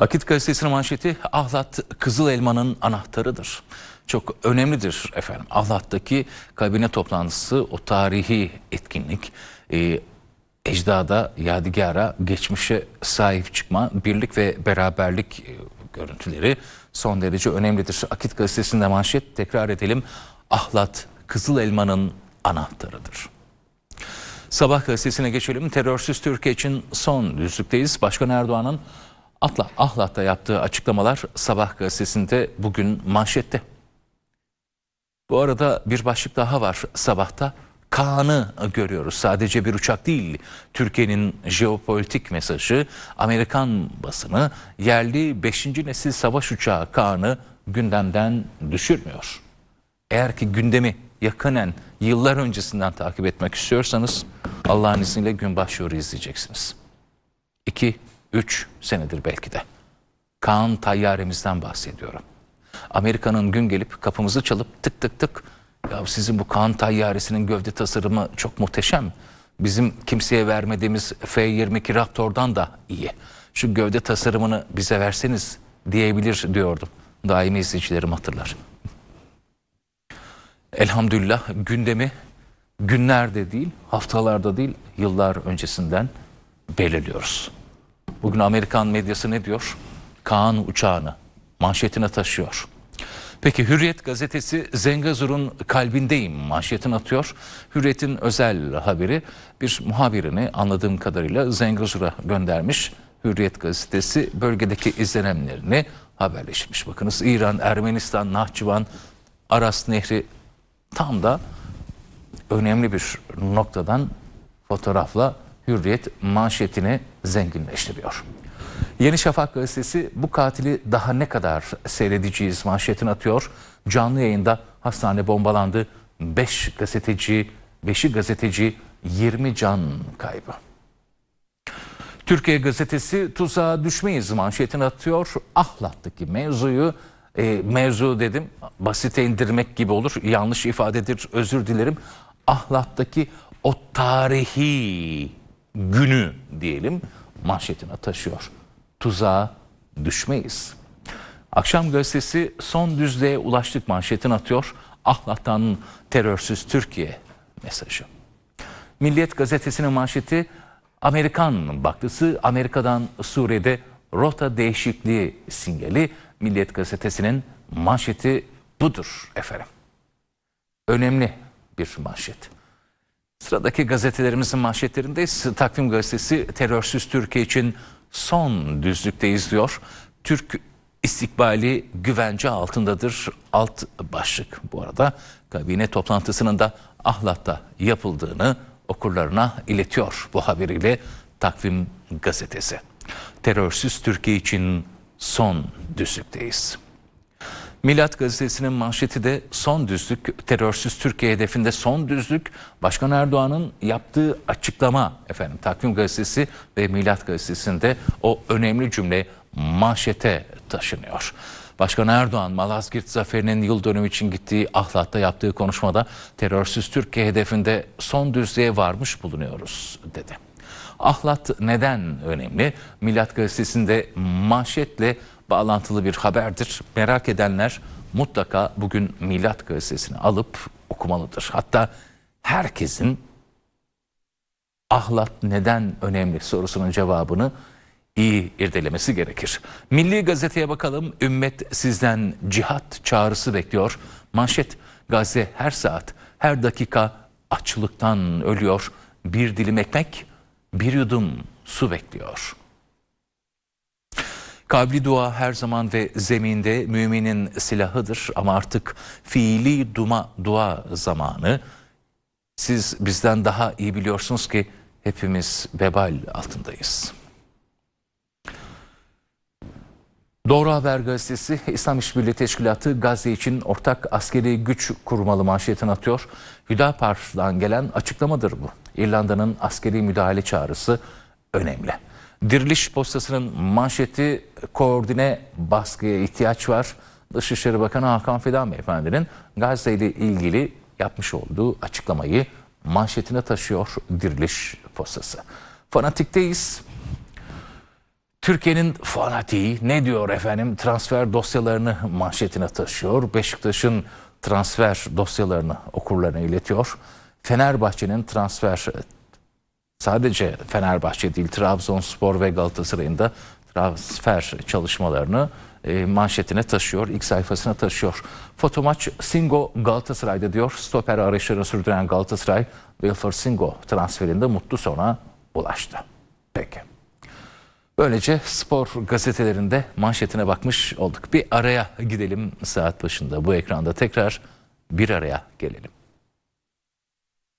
Akit gazetesinin manşeti Ahlat Kızıl Elma'nın anahtarıdır. Çok önemlidir efendim. Ahlat'taki kabine toplantısı o tarihi etkinlik e, ecdada, yadigara, geçmişe sahip çıkma, birlik ve beraberlik e, görüntüleri son derece önemlidir. Akit gazetesinde manşet tekrar edelim. Ahlat Kızıl Elma'nın anahtarıdır. Sabah gazetesine geçelim. Terörsüz Türkiye için son düzlükteyiz. Başkan Erdoğan'ın Atla, Ahlat'ta yaptığı açıklamalar Sabah gazetesinde bugün manşette. Bu arada bir başlık daha var sabahta. Kaan'ı görüyoruz. Sadece bir uçak değil. Türkiye'nin jeopolitik mesajı Amerikan basını yerli 5. nesil savaş uçağı Kaan'ı gündemden düşürmüyor. Eğer ki gündemi yakınen yıllar öncesinden takip etmek istiyorsanız Allah'ın izniyle gün başlıyor izleyeceksiniz. 2 3 senedir belki de. Kaan tayyaremizden bahsediyorum. Amerika'nın gün gelip kapımızı çalıp tık tık tık ya sizin bu Kaan tayyaresinin gövde tasarımı çok muhteşem. Bizim kimseye vermediğimiz F-22 Raptor'dan da iyi. Şu gövde tasarımını bize verseniz diyebilir diyordum. Daimi izleyicilerim hatırlar. Elhamdülillah gündemi günlerde değil, haftalarda değil, yıllar öncesinden belirliyoruz. Bugün Amerikan medyası ne diyor? Kaan uçağını manşetine taşıyor. Peki Hürriyet gazetesi Zengazur'un kalbindeyim manşetini atıyor. Hürriyet'in özel haberi bir muhabirini anladığım kadarıyla Zengazur'a göndermiş. Hürriyet gazetesi bölgedeki izlenimlerini haberleşmiş. Bakınız İran, Ermenistan, Nahçıvan, Aras Nehri tam da önemli bir noktadan fotoğrafla Hürriyet manşetini zenginleştiriyor. Yeni Şafak gazetesi bu katili daha ne kadar seyredeceğiz manşetini atıyor. Canlı yayında hastane bombalandı. 5 gazeteci, 5'i gazeteci 20 can kaybı. Türkiye gazetesi tuzağa düşmeyiz manşetini atıyor. Ahlat'taki mevzuyu e, mevzu dedim basite indirmek gibi olur. Yanlış ifadedir özür dilerim. Ahlat'taki o tarihi günü diyelim manşetine taşıyor. Tuzağa düşmeyiz. Akşam gazetesi son düzlüğe ulaştık manşetini atıyor. Ahlat'tan terörsüz Türkiye mesajı. Milliyet gazetesinin manşeti Amerikan baktısı Amerika'dan Suriye'de rota değişikliği sinyali. Milliyet gazetesinin manşeti budur efendim. Önemli bir manşet. Sıradaki gazetelerimizin manşetlerindeyiz. Takvim gazetesi terörsüz Türkiye için son düzlükte izliyor. Türk istikbali güvence altındadır. Alt başlık bu arada kabine toplantısının da Ahlat'ta yapıldığını okurlarına iletiyor bu haberiyle Takvim gazetesi. Terörsüz Türkiye için son düzlükteyiz. Milat gazetesinin manşeti de son düzlük, terörsüz Türkiye hedefinde son düzlük. Başkan Erdoğan'ın yaptığı açıklama efendim Takvim gazetesi ve Milat gazetesinde o önemli cümle manşete taşınıyor. Başkan Erdoğan Malazgirt Zaferi'nin yıl dönümü için gittiği Ahlat'ta yaptığı konuşmada terörsüz Türkiye hedefinde son düzlüğe varmış bulunuyoruz dedi. Ahlat neden önemli? Milat gazetesinde manşetle bağlantılı bir haberdir. Merak edenler mutlaka bugün Milat gazetesini alıp okumalıdır. Hatta herkesin ahlat neden önemli sorusunun cevabını iyi irdelemesi gerekir. Milli gazeteye bakalım. Ümmet sizden cihat çağrısı bekliyor. Manşet Gazze her saat, her dakika açlıktan ölüyor. Bir dilim ekmek, bir yudum su bekliyor. Kavli dua her zaman ve zeminde müminin silahıdır ama artık fiili duma, dua zamanı. Siz bizden daha iyi biliyorsunuz ki hepimiz vebal altındayız. Doğru Haber Gazetesi İslam İşbirliği Teşkilatı Gazze için ortak askeri güç kurmalı manşetini atıyor. Hüdapar'dan gelen açıklamadır bu. İrlanda'nın askeri müdahale çağrısı önemli. Diriliş postasının manşeti koordine baskıya ihtiyaç var. Dışişleri Bakanı Hakan Fidan Beyefendi'nin Gazze ile ilgili yapmış olduğu açıklamayı manşetine taşıyor Diriliş postası. Fanatikteyiz. Türkiye'nin fanatiği ne diyor efendim transfer dosyalarını manşetine taşıyor. Beşiktaş'ın transfer dosyalarını okurlarına iletiyor. Fenerbahçe'nin transfer sadece Fenerbahçe değil Trabzonspor ve Galatasaray'ın da transfer çalışmalarını e, manşetine taşıyor, ilk sayfasına taşıyor. Fotomaç Singo Galatasaray'da diyor. Stoper arayışlarını sürdüren Galatasaray, Wilfred Singo transferinde mutlu sona ulaştı. Peki. Böylece spor gazetelerinde manşetine bakmış olduk. Bir araya gidelim saat başında bu ekranda tekrar bir araya gelelim.